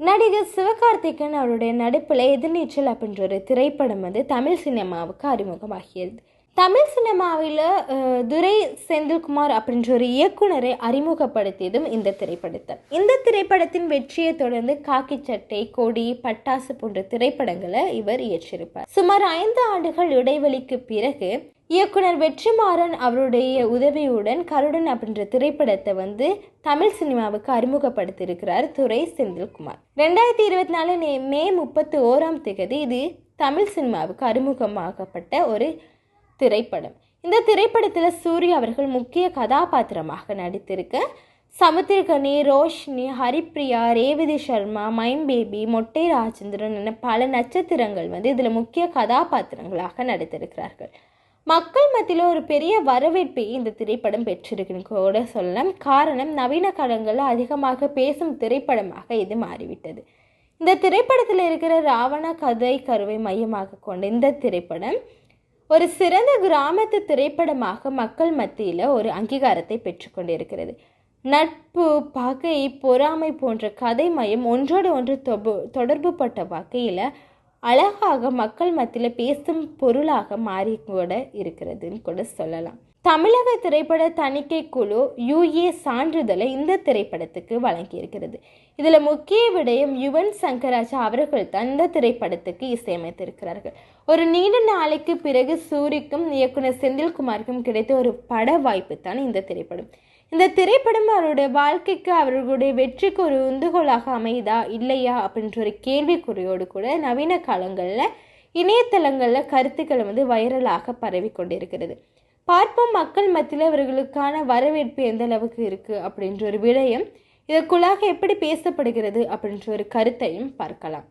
நடிகர் சிவகார்த்திகேயன் அவருடைய நடிப்பில் எதிர்நீச்சல் அப்படின்ற ஒரு திரைப்படம் வந்து தமிழ் சினிமாவுக்கு அறிமுகமாகியது. தமிழ் சினிமாவில் துரை செந்தில்குமார் அப்படின்ற ஒரு இயக்குனரை அறிமுகப்படுத்தியதும் இந்த திரைப்படத்தை. இந்த திரைப்படத்தின் வெற்றியை தொடர்ந்து காக்கி சட்டை கொடி பட்டாசு போன்ற திரைப்படங்களை இவர் இயற்றியிருப்பார் சுமார் ஐந்து ஆண்டுகள் இடைவெளிக்கு பிறகு இயக்குனர் வெற்றிமாறன் அவருடைய உதவியுடன் கருடன் அப்படின்ற திரைப்படத்தை வந்து தமிழ் சினிமாவுக்கு அறிமுகப்படுத்தியிருக்கிறார் துரை செந்தில்குமார். ரெண்டாயிரத்தி இருபத்தி நாலு மே முப்பத்தி ஓராம் தேதி இது தமிழ் சினிமாவுக்கு அறிமுகமாகப்பட்ட ஒரு திரைப்படம். இந்த திரைப்படத்தில் சூர்யா அவர்கள் முக்கிய கதாபாத்திரமாக நடித்திருக்க சமுத்திரகனி ரோஷினி ஹரிப்ரியா ரேவதி சர்மா மைம் பேபி மொட்டை ராஜேந்திரன் என பல நட்சத்திரங்கள் வந்து இதில் முக்கிய கதாபாத்திரங்களாக நடித்திருக்கிறார்கள். மக்கள் மத்தியில் ஒரு பெரிய வரவேற்பை இந்த திரைப்படம் பெற்றிருக்குன்னு கூட சொல்லலாம். காரணம் நவீன கடங்களில் அதிகமாக பேசும் திரைப்படமாக இது மாறிவிட்டது. இந்த திரைப்படத்தில் இருக்கிற ராவண கதை கருவை மையமாக கொண்ட இந்த திரைப்படம் ஒரு சிறந்த கிராமத்து திரைப்படமாக மக்கள் மத்தியில் ஒரு அங்கீகாரத்தை பெற்றுக்கொண்டிருக்கிறது நட்பு பகை பொறாமை போன்ற கதை மையம் ஒன்றோடு ஒன்று தொடர்பு பட்ட வகையில் அழகாக மக்கள் மத்தியில் பேசும் பொருளாக மாறி கூட இருக்கிறதுன்னு கூட சொல்லலாம். தமிழக திரைப்பட தணிக்கை குழு யுஏ சான்றிதழை இந்த திரைப்படத்துக்கு வழங்கியிருக்கிறது. இதில் முக்கிய விடயம் யுவன் சங்கராஜா அவர்கள் தான் இந்த திரைப்படத்துக்கு இசையமைத்திருக்கிறார்கள். ஒரு நீண்ட நாளைக்கு பிறகு சூரிக்கும் இயக்குனர் செந்தில்குமாருக்கும் கிடைத்த ஒரு பட வாய்ப்பு தான் இந்த திரைப்படம். இந்த திரைப்படம் அவருடைய வாழ்க்கைக்கு அவர்களுடைய வெற்றிக்கு ஒரு உந்துகோலாக அமையுதா இல்லையா அப்படின்ற ஒரு கேள்விக்குறியோடு கூட நவீன காலங்களில் இணையதளங்களில் கருத்துக்களை வந்து வைரலாக பரவி கொண்டிருக்கிறது. பார்ப்போம் மக்கள் மத்தியில் இவர்களுக்கான வரவேற்பு எந்த அளவுக்கு இருக்குது அப்படின்ற ஒரு விடயம். இதற்குள்ளாக எப்படி பேசப்படுகிறது அப்படின்ற ஒரு கருத்தையும் பார்க்கலாம்.